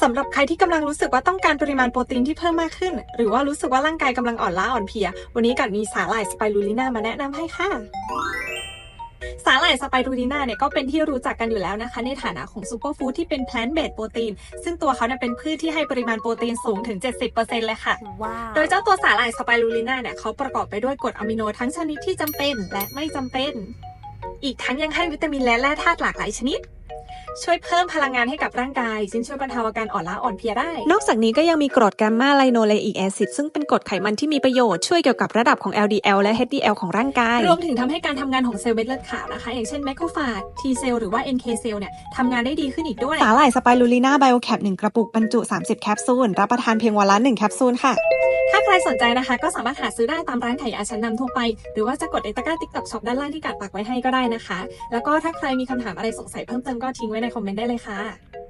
สำหรับใครที่กำลังรู้สึกว่าต้องการปริมาณโปรตีนที่เพิ่มมากขึ้น หรือว่ารู้สึกว่าร่างกายกำลังอ่อนล้าอ่อนเพลีย วันนี้กัดมีสาหร่ายสไปรูลิน่ามาแนะนำให้ค่ะสาหร่ายสไปรูลิน่าเนี่ยก็เป็นที่รู้จักกันอยู่แล้วนะคะ ในฐานะของซูเปอร์ฟู้ดที่เป็นแพลนต์เบสโปรตีน ซึ่งตัวเขาเนี่ยเป็นพืชที่ให้ปริมาณโปรตีนสูงถึง 70%เลยค่ะว้าวโดยเจ้าตัวสาหร่ายสไปรูลิน่าเนี่ยเขาประกอบไปด้วยกรดอะมิโนทั้งชนิดที่จำเป็นและไม่จำเป็น อีกทั้งยังให้วิตามินและแร่ธาตุหลากหลายชนิด ช่วยเพิ่มพลังงานให้กับร่างกายซึ่งช่วยบรรเทาอาการอ่อนล้าอ่อนเพลียได้ นอกจากนี้ก็ยังมีกรดแกมมาไลโนเลอิกแอซิดซึ่งเป็นกรดไขมันที่มีประโยชน์ช่วยเกี่ยวกับระดับของ LDL และ HDL ของร่างกาย รวมถึงทำให้การทำงานของเซลล์เม็ดเลือดขาวนะคะ อย่างเช่นแมคโครฟาจ T เซลล์หรือว่า NK เซลล์เนี่ยทำงานได้ดีขึ้นอีกด้วย สาหร่ายสไปรูลิน่าไบโอแคป1กระปุกบรรจุ 30 แคปซูลรับประทานเพียงวันละ1แคปซูลค่ะ ถ้าใครสนใจนะคะ ก็สามารถหาซื้อได้ตามร้านขายยาชั้นนำทั่วไป หรือว่าจะกดในตะกร้าติ๊กต็อกช็อปด้านล่างที่กัดปักไว้ให้ก็ได้นะคะ แล้วก็ถ้าใครมีคำถามอะไรสงสัยเพิ่มเติมก็ทิ้งไว้ในคอมเมนต์ได้เลยค่ะ